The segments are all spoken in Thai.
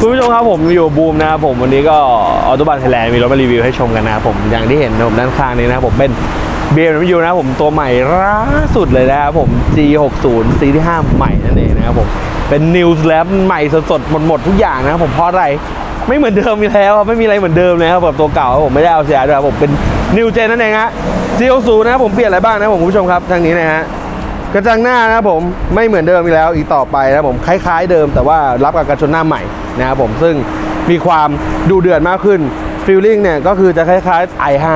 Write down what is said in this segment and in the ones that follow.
คุณผู้ชมครับผมอยู่บูมนะครับผมวันนี้ก็ออโตบันไทยแลนด์มีรถมารีวิวให้ชมกันนะครับผมอย่างที่เห็นนะผมด้านข้างนี้นะครับผมเป็น BMW นะครับผมตัวใหม่ล่าสุดเลยนะครับผม G60 C ที่5ใหม่นั่นเองนะครับผมเป็น New Slab ใหม่สดๆหมดๆทุกอย่างนะครับผมเพราะอะไรไม่เหมือนเดิมอีกแล้วครับไม่มีอะไรเหมือนเดิมเลยครับแบบตัวเก่าผมไม่ได้เอาเสียด้วยผมเป็น New Gen นั่นเองฮะ G60 นะครับผมเปลี่ยนอะไรบ้างนะผมคุณผู้ชมครับทางนี้นะฮะ กระจังหน้านะครับผมไม่เหมือนเดิมอีกแล้วอีกต่อไปนะครับผมคล้ายๆเดิมแต่ว่ารับกับกระชนหน้าใหม่นะครับผมซึ่งมีความดูเดือดมากขึ้นฟิลลิ่งเนี่ยก็คือจะคล้ายๆ i5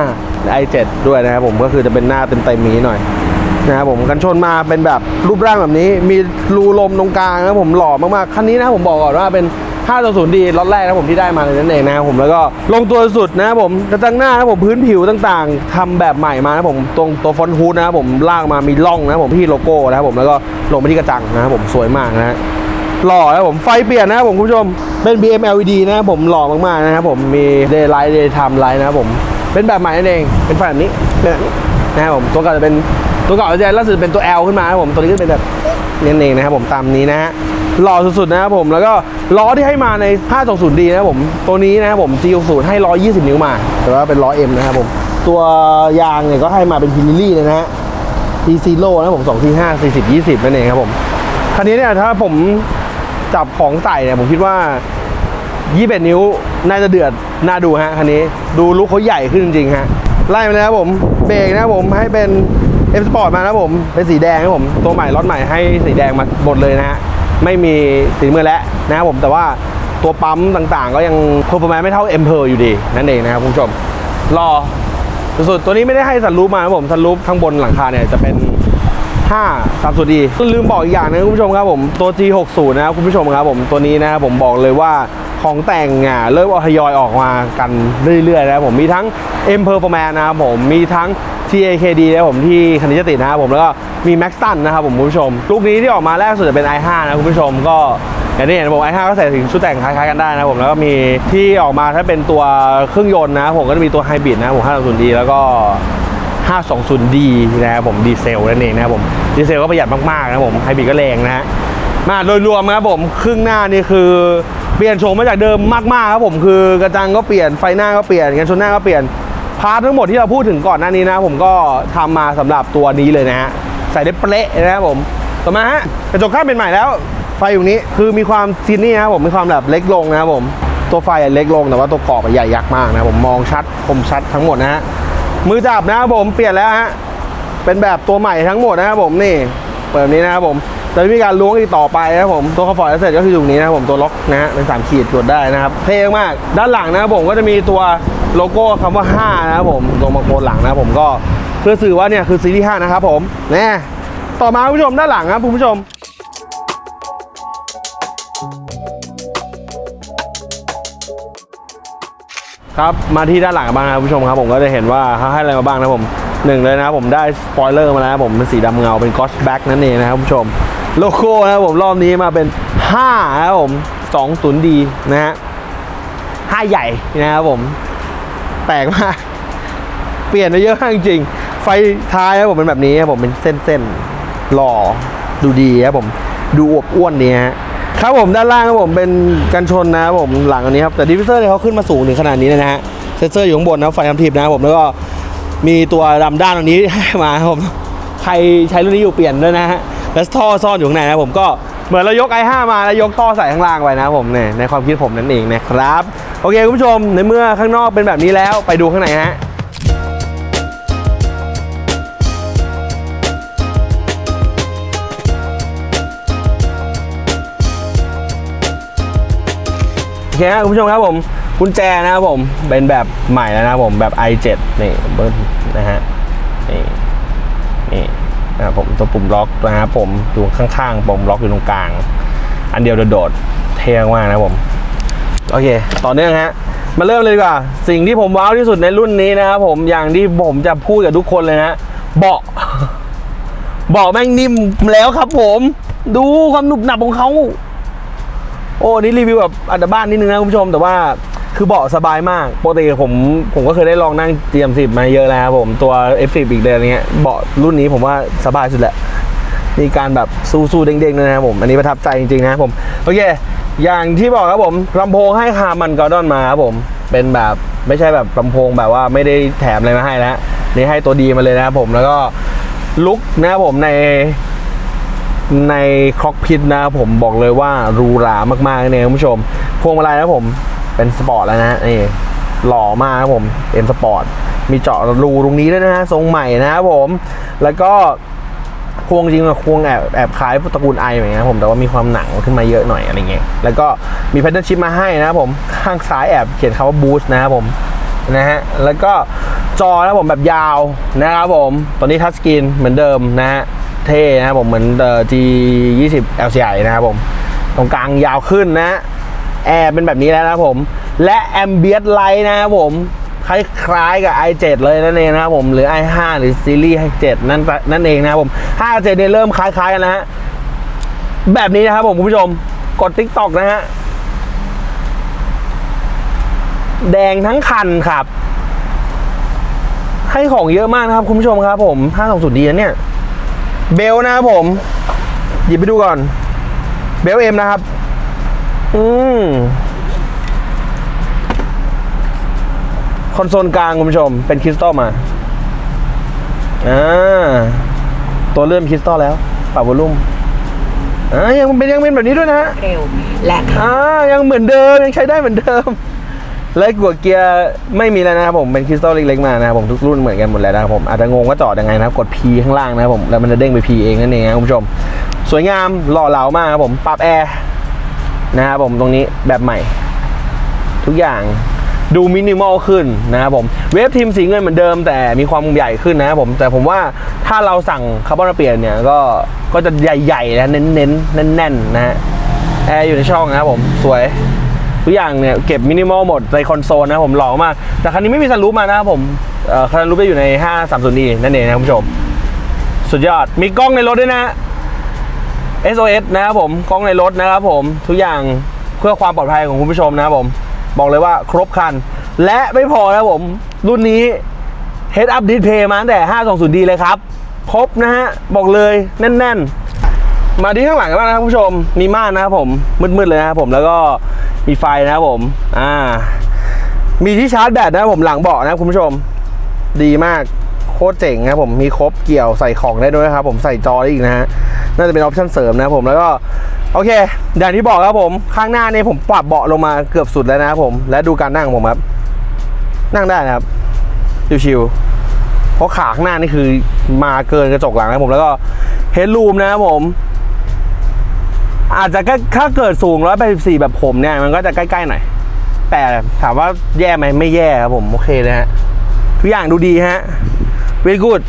i7 ด้วยนะครับผมก็คือจะเป็นหน้าเต็มๆนี้หน่อยนะครับผมกันชนมาเป็นแบบรูปร่างแบบนี้ มีรูลมตรงกลางนะครับผมหล่อมากๆคันนี้นะครับผมบอกก่อนว่าเป็น 5ตัวศูนย์ดีรถแรกนะผมที่ได้มาเลยนั่นเองนะครับผมแล้วก็ลงตัวสุดนะครับผมกระจังหน้านะผมพื้นผิวต่างๆทำแบบใหม่มานะครับผมตรงตัวฟอนต์ฮูดนะครับผมลากมามีร่องนะครับผมที่โลโก้นะครับผมแล้วก็ลงไปที่กระจังนะครับผมสวยมากนะฮะหล่อนะครับผมไฟเปลี่ยนนะครับผมคุณผู้ชมเป็น BM LED นะครับผมหล่อมากๆนะครับผมมี Daylight Daytime Light นะครับผมเป็นแบบใหม่นั่นเองเป็นไฟแบบนี้เป็นแบบนี้นะครับผมตัวเก่าจะเป็นตัวเก่าจะล่าสุดเป็นตัว L ขึ้นมานะครับผมตัวนี้ก็เป็นแบบนี่เองนะครับผมตามนี้นะฮะหล่อสุดๆนะครับผมแล้วก็ ล้อที่ให้มาใน 520D นะครับผม ตัวนี้นะครับผม G60 ให้ล้อ20 นิ้วมา แต่ว่าเป็นล้อ M นะครับผม ตัวยางเนี่ยก็ให้มาเป็นพิลิลี่เลยนะฮะ T0 นะครับผม2 T 5 40 20 นั่นเองครับผม คันนี้เนี่ยถ้าผมจับของใส่เนี่ยผมคิดว่า 21 นิ้วน่าจะเดือด น่าดูฮะคันนี้ ดูลุคเขาใหญ่ขึ้นจริงๆฮะ ไล่มาเลยครับผม เบรกนะครับผมให้เป็น M Sport มานะครับผม เป็นสีแดงครับผม ตัวใหม่รถใหม่ให้สีแดงมาหมดเลยนะฮะ ไม่มีสีมือแล้วนะครับผมแต่ว่าตัวปั๊มต่างๆ ก็ยังเพอร์ฟอร์แมนไม่เท่า M p e r อยู่ดี นั่นเองนะครับคุณผู้ชมรอสุดๆตัวนี้ไม่ได้ให้สันรูปมาครับผมสันรูปข้างบนหลังคาเนี่ยจะเป็น5 3สุดดีลืมบอกอีกอย่างนะคุณผู้ชมครับผมตัว G60 นะครับคุณผู้ชมครับผมตัวนี้นะครับผมบอกเลยว่าของแต่งอะเริ่มทยอยออกมากันเรื่อยๆนะครับผมมีทั้ง M Performance นะครับผมมีทั้ง TAKD นะครับผมที่คันนี้จะตินะครับผมแล้วก็ มี Maxton นนะครับผมคุณผู้ชม ลูกนี้ที่ออกมาแรกสุดจะเป็น i5 นะคุณผู้ชมก็อย่างที่เห็นผม i5 ก็ใส่ถึงชุดแต่งคล้ายๆกันได้นะผมแล้วก็มีที่ออกมาถ้าเป็นตัวเครื่องยนต์นะผมก็จะมีตัวไฮบริดนะผม 520D แล้วก็ 520D นะครับผมดีเซลนั่นเองนะครับผมดีเซลก็ประหยัดมากๆนะผมไฮบริดก็แรงนะฮะมาโดยรวมนะครับผมครึ่งหน้านี่คือเปลี่ยนโฉมมาจากเดิมมากๆครับผมคือกระจังก็เปลี่ยนไฟหน้าก็เปลี่ยนกันชนหน้าก็เปลี่ยนพาร์ททั้งหมดที่เราพูดถึงก่อนหน้านี้นะ ผมก็ทำมาสำหรับตัวนี้เลยนะฮะ ใส่ได้เป๊ะนะครับผมต่อมาฮะกระจกข้างเป็นใหม่แล้ว ไฟอยู่นี้คือมีความซีนี่นะครับผมมีความแบบเล็กลงนะครับผมตัวไฟอะเล็กลงแต่ว่าตัวกรอบอะใหญ่ยักษ์มากนะครับผมมองชัดคมชัดทั้งหมดนะฮะมือจับนะครับผมเปลี่ยนแล้วฮะเป็นแบบตัวใหม่ทั้งหมดนะครับผมนี่เปิดนี้นะครับผม จะมีการล้วงอีกต่อไปนะผมตัวคอฟอร์ดเสร็จก็คืออยู่นี้นะผมตัวล็อกนะฮะเป็นสามขีดตรวจได้นะครับเท่มากด้านหลังนะผมก็จะมีตัวโลโก้คำว่า 5 นะครับผมตรงมาโคนหลังนะผมก็เพื่อสื่อว่าเนี่ยคือซีรีส์5นะครับผมแน่ต่อมาคุณผู้ชมด้านหลังครับคุณผู้ชมครับมาที่ด้านหลังบ้างนะครับผู้ชมครับผมก็จะเห็นว่าเขาให้อะไรมาบ้างนะผมหนึ่งเลยนะผมได้สปอยเลอร์มาแล้วผมเป็นสีดำเงาเป็นกอสแบ็กนั่นเองนะครับผู้ชม โลโก้นะครับผมรอบนี้มาเป็น5นะครับผม2 0 d นะฮะ5ใหญ่นะครับผม แปลกมาก เปลี่ยนไปเยอะมากจริง ไฟท้ายครับผมเป็นแบบนี้ครับผมเป็นเส้นๆหล่อดูดีครับผมดูอวบอ้วนดีฮะครับผมด้านล่างครับผมเป็นกันชนนะครับผมหลังอันนี้ครับแต่ดิฟิเซอร์เนี่ยเขาขึ้นมาสูงถึงขนาดนี้เลยนะฮะเซนเซอร์อยู่ข้างบนนะไฟทำทิพนะครับผมแล้วก็มีตัวดำด้านตรงนี้มาครับผมใครใช้รุ่นนี้อยู่เปลี่ยนด้วยนะฮะ แล้วท่อซ่อนอยู่ข้างในนะผมก็เหมือนเรายก i5 มาแล้วยกท่อใส่ข้างล่างไปนะผมเนี่ยในความคิดผมนั่นเองนะครับโอเคคุณผู้ชมในเมื่อข้างนอกเป็นแบบนี้แล้วไปดูข้างในฮะโอเคครับคุณผู้ชมครับผมกุญแจนะครับผมเป็นแบบใหม่แล้วนะครับผมแบบ i7 นี่เบิ้ลนะฮะ นะครับผมตัวปุ่มล็อกนะครับผมอยู่ข้างๆปุ่มล็อกอยู่ตรงกลาง อันเดียวโดดๆเท่มากนะผม โอเค ต่อเนื่องฮะมาเริ่มเลยดีกว่า สิ่งที่ผมว้าวที่สุดในรุ่นนี้นะครับผมอย่างที่ผมจะพูดกับทุกคนเลยนะเบาะเบาะแม่งนิ่มแล้วครับผม ดูความหนุบหนับของเขาโอ้นี่รีวิวแบบอัดบ้านนิดนึงนะคุณผู้ชมแต่ว่า คือเบาะสบายมากปกติผมผมก็เคยได้ลองนั่ง GM10 มาเยอะแล้วครับผมตัว F10 อีกเดือนเงี้ยเบาะรุ่นนี้ผมว่าสบายสุดแหละมีการแบบสู้ๆเด้งๆด้วยนะครับผมอันนี้ประทับใจจริงๆนะครับผมโอเค อย่างที่บอกครับผมลำโพงให้คามันกอร์ดอนมาครับผมเป็นแบบไม่ใช่แบบลำโพงแบบว่าไม่ได้แถมอะไรมาให้แล้วนี่ให้ตัวดีมาเลยนะครับผมแล้วก็ลุกนะครับผมในในคอกพิทนะครับผมบอกเลยว่ารูหรามากๆเนี่ยคุณผู้ชม พวงมาลัยนะผม เป็นสปอร์ตแล้วนะนี่หล่อมากครับผมเอ็นสปอร์ตมีเจาะรูตรงนี้ด้วยนะฮะทรงใหม่นะครับผม แล้วก็ควงจริงอะควงแอบแอบคล้ายตระกูลไอเหมือนกันผมแต่ว่ามีความหนังขึ้นมาเยอะหน่อยอะไรเงี้ยแล้วก็มีแพทเทิร์นชิปมาให้นะครับผมข้างซ้ายแอบเขียนคำว่าบูสต์นะครับผมนะฮะแล้วก็จอนะผมแบบยาวนะครับผมตอนนี้ทัชสกรีนเหมือนเดิมนะฮะเท่นะครับผมเหมือนเอ่อ G 20 LCI นะครับผม ตรงกลางยาวขึ้นนะ แอร์เป็นแบบนี้แล้วนะผม และแอมเบียตไลท์นะครับผมคล้ายๆกับ i7 เลยนั่นเองนะครับผมหรือ i5 หรือซีรีส์ i7 นั่นนั่นเองนะครับผม5 7เนี่ยเริ่มคล้ายๆกันนะฮะแบบนี้นะครับผมคุณผู้ชมกด TikTok นะฮะแดงทั้งคันครับ ให้ของเยอะมากนะครับคุณผู้ชมครับผม520ดีนะเนี่ย เบลนะครับผม หยิบไปดูก่อน เบลเอ็มนะครับ อืมคอนโซลกลางคุณผู้ชม เป็นคริสตัลมาอ่าตัวเริ่มคริสตัลแล้วปรับวอลลุ่มอ่ายังเป็นยังเป็นแบบนี้ด้วยนะฮะเร็ว และอ่ายังเหมือนเดิม ยังใช้ได้เหมือนเดิมและกัวเกียร์ไม่มีแล้วนะครับผมเป็นคริสตัลเล็กๆมานะครับผมทุกรุ่นเหมือนกันหมดแล้วนะครับผมอาจจะงงว่าจอดยังไงนะครับกด P ข้างล่างนะครับผมแล้วมันจะเด้งไป P เองนั่นเองนะครับคุณผู้ชม สวยงามหล่อเหลามากครับผมปรับแอร์ นะครับผมตรงนี้แบบใหม่ ทุกอย่างดูมินิมอลขึ้นนะครับผมเวฟทีมสีเงินเหมือนเดิมแต่มีความใหญ่ขึ้นนะครับผมแต่ผมว่าถ้าเราสั่งคาร์บอนเปลี่ยนเนี่ยก็ก็จะใหญ่ๆนะเน้นๆแน่นๆนะฮะแอร์อยู่ในช่องนะครับผมสวยทุกอย่างเนี่ยเก็บมินิมอลหมดในคอนโซลนะครับผมหล่อมาก แต่คันนี้ไม่มีซันรูปมานะครับผมคันรูปจะอยู่ใน 530e นั่นเองนะคุณผู้ชม สุดยอดมีกล้องในรถด้วยนะ SOS นะครับผมกล้องในรถนะครับผมทุกอย่างเพื่อความปลอดภัยของคุณผู้ชมนะครับผม บอกเลยว่าครบครัน และไม่พอนะครับผม รุ่นนี้ Head Up Display มาตั้งแต่ 520D เลยครับ ครบนะฮะ บอกเลยแน่น ๆ มาที่ข้างหลังกันบ้างนะครับคุณผู้ชมมีม่านนะครับผมมืดๆเลยนะครับผมแล้วก็มีไฟนะครับผมอ่ามีที่ชาร์จแบตนะครับผมหลังเบาะนะครับคุณผู้ชม ดีมากโคตรเจ๋งนะครับผมมีครบเกี่ยวใส่ของได้ด้วยครับผมใส่จอได้อีกนะฮะ น่าจะเป็นออปชั่นเสริมนะผมแล้วก็โอเคอย่างที่บอกครับผมข้างหน้านี่ผมปรับเบาะลงมาเกือบสุดแล้วนะครับผมและดูการนั่งของผมครับ นั่งได้นะครับชิวๆเพราะขาข้างหน้านี่คือมาเกินกระจกหลังนะผมแล้วก็เฮดรูมนะครับผมอาจจะก็ถ้าเกิดสูง 184 แบบผมเนี่ย มันก็จะใกล้ๆหน่อย แต่ถามว่าแย่ไหมไม่แย่ครับผม โอเคนะฮะ ทุกอย่างดูดีฮะ very good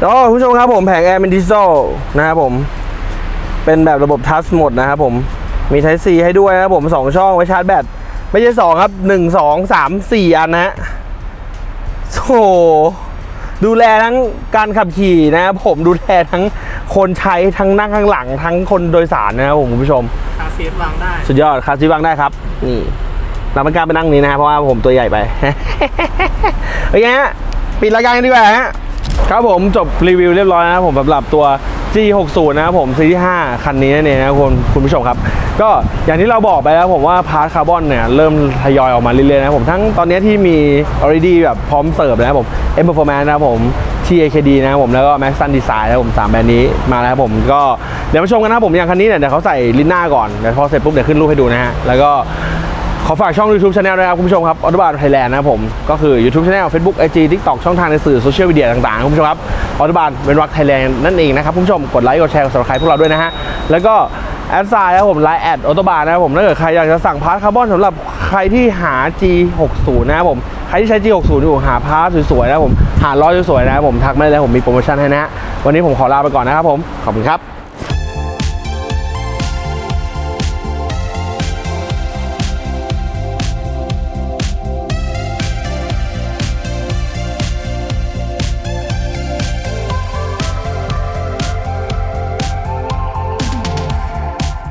แล้วคุณผู้ชมครับผมแผงแอร์เป็นดิจิตอลนะครับผม เป็นแบบระบบทัชหมดนะครับผม มี Type C ให้ด้วยนะครับผม2ช่องไว้ชาร์จแบต ไม่ใช่2ครับ1 2 3 4อันนะฮะโอ้โหดูแลทั้งการขับขี่นะครับผมดูแลทั้งคนใช้ทั้งนั่งข้างหลัง ทั้งคนโดยสารนะครับผมคุณผู้ชมคาซีทวางได้ สุดยอดคาซีวางได้ครับ นี่เราไม่กล้าไปนั่งนี้นะครับเพราะว่าผมตัวใหญ่ไปโอเคฮะปิดรายการกันดีกว่าฮะ ครับผมจบรีวิวเรียบร้อยนะครับผมสำหรับตัว G60 นะครับผมซีรีส์5คันนี้นั่นเองนะคุณคุณผู้ชมครับ ก็อย่างที่เราบอกไปแล้วผมว่าพาร์ทคาร์บอนเนี่ยเริ่มทยอยออกมาเรื่อยๆนะครับผมทั้งตอนนี้ที่มี already แบบพร้อมเสิร์ฟนะครับผม M Performance นะครับผม TAKD นะครับผมแล้วก็ Max Sun Design นะครับผมสามแบรนด์นี้มาแล้วครับผมก็เดี๋ยวมาชมกันนะครับผมอย่างคันนี้เนี่ยเดี๋ยวเขาใส่ลิ้นหน้าก่อนเดี๋ยวพอเสร็จปุ๊บเดี๋ยวขึ้นรูปให้ดูนะฮะแล้วก็ ขอฝากช่อง YouTube Channel ด้วยครับ คุณผู้ชมครับออโตบานไทยแลนด์นะครับผม ก็คือ YouTube Channel Facebook IG TikTok ช่องทางในสื่อโซเชียลมีเดียต่างๆ คุณผู้ชมครับออโตบานเป็นวักไทยแลนด์นั่นเองนะครับ คุณผู้ชมกดไลค์กดแชร์กด subscribe พวกเราด้วยนะฮะ แล้วก็แอดไซน์นะครับผมไลน์แอดออโตบานนะครับผมถ้าเกิดใครอยากจะสั่งพาร์ทคาร์บอนสำหรับใครที่หา G60 นะครับผม ใครที่ใช้ G60 อยู่หาพาร์ทสวยๆนะครับผมหาล้อสวยๆนะครับผมทักมาได้เลยผมมีโปรโมชั่นให้นะฮะวันนี้ผมขอลาไปก่อนนะครับผมขอบคุณครับ